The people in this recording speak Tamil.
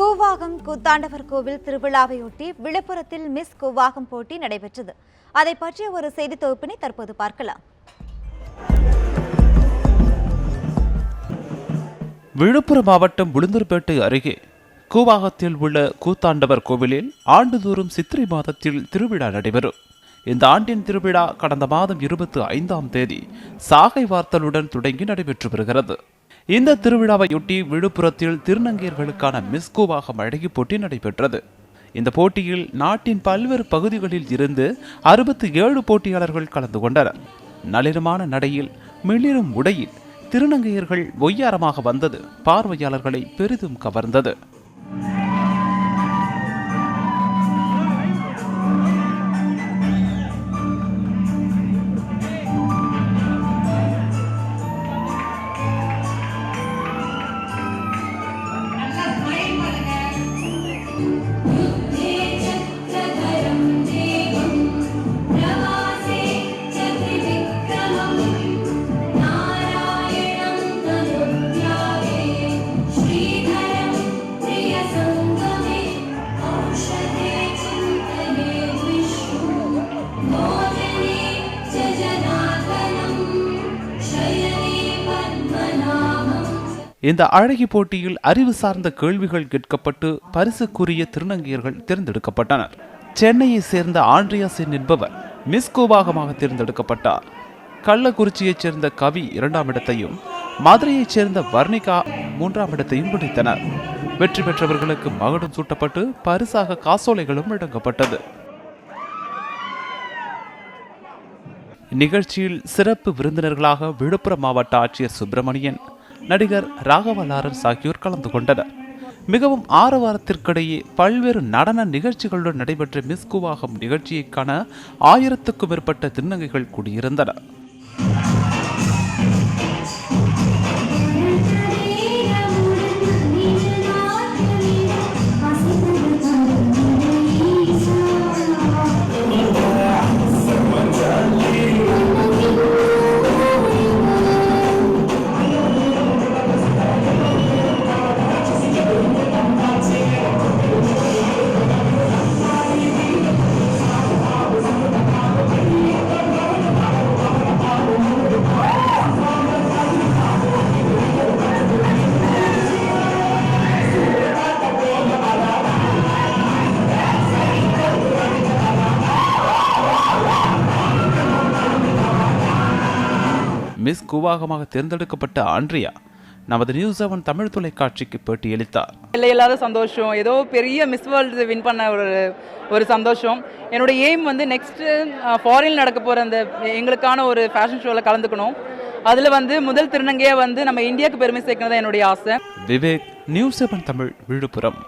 கூவாகம் கூத்தாண்டவர் கோவில் திருவிழாவையொட்டி விழுப்புரத்தில் மிஸ் கூவாகம் போட்டி நடைபெற்றது. அதை பற்றிய ஒரு செய்தி தொகுப்பினை தற்போது பார்க்கலாம். விழுப்புரம் மாவட்டம் உளுந்தூர்பேட்டை அருகே கூவாகத்தில் உள்ள கூத்தாண்டவர் கோவிலில் ஆண்டுதோறும் சித்திரை மாதத்தில் திருவிழா நடைபெறும். இந்த ஆண்டின் திருவிழா கடந்த மாதம் இருபத்தி ஐந்தாம் தேதி சாகை வார்த்தலுடன் தொடங்கி நடைபெற்று வருகிறது. இந்த திருவிழாவையொட்டி விழுப்புரத்தில் திருநங்கையர்களுக்கான மிஸ்கோவாக கூவாகம் அழகி போட்டி நடைபெற்றது. இந்த போட்டியில் நாட்டின் பல்வேறு பகுதிகளில் இருந்து அறுபத்தி ஏழு போட்டியாளர்கள் கலந்து கொண்டனர். நளினமான நடையில் மிளிரும் உடையில் திருநங்கையர்கள் ஒய்யாரமாக வந்தது. பார்வையாளர்களை பெரிதும் கவர்ந்தது. இந்த அழகி போட்டியில் அறிவு சார்ந்த கேள்விகள் கேட்கப்பட்டு பரிசுக்குரிய திருநங்கையர்கள் தேர்ந்தெடுக்கப்பட்டனர். சென்னையை சேர்ந்த ஆண்ட்ரியா சென் என்பவர் மிஸ் கோபாகமாக தேர்ந்தெடுக்கப்பட்டார். கள்ளக்குறிச்சியைச் சேர்ந்த கவி இரண்டாம் இடத்தையும் மதுரையைச் சேர்ந்த வர்ணிகா மூன்றாம் இடத்தையும் பிடித்தனர். வெற்றி பெற்றவர்களுக்கு மகுடம் சூட்டப்பட்டு பரிசாக காசோலைகளும் வழங்கப்பட்டது. நிகழ்ச்சியில் சிறப்பு விருந்தினர்களாக விழுப்புரம் மாவட்ட ஆட்சியர் சுப்பிரமணியன் நடிகர் ராகவ லாரன்ஸ் ஆகியோர் கலந்து கொண்டனர். மிகவும் ஆரவாரத்திற்கிடையே பல்வேறு நடன நிகழ்ச்சிகளுடன் நடைபெற்ற மிஸ்குவாகம் நிகழ்ச்சியைக்கான காண ஆயிரத்துக்கும் மேற்பட்ட திருநங்கைகள் கூடியிருந்தன. மிஸ் குவாகமாக தேர்ந்தெடுக்கப்பட்ட ஆண்ட்ரியா நமது நியூஸ் செவன் தமிழ் தொலைக்காட்சிக்கு பேட்டியளித்தார் இல்லை இல்லாத சந்தோஷம். ஏதோ பெரிய மிஸ் வேர்ல்டு வின் பண்ண ஒரு ஒரு சந்தோஷம். என்னோட எய்ம் வந்து நெக்ஸ்ட்டு ஃபாரின் நடக்க போகிற அந்த எங்களுக்கான ஒரு ஃபேஷன் ஷோவில் கலந்துக்கணும். அதில் வந்து முதல் திருநங்கையாக வந்து நம்ம இந்தியாவுக்கு பெருமை சேர்க்கணும் தான் என்னுடைய ஆசை. Vivek news seven Tamil Villupuram.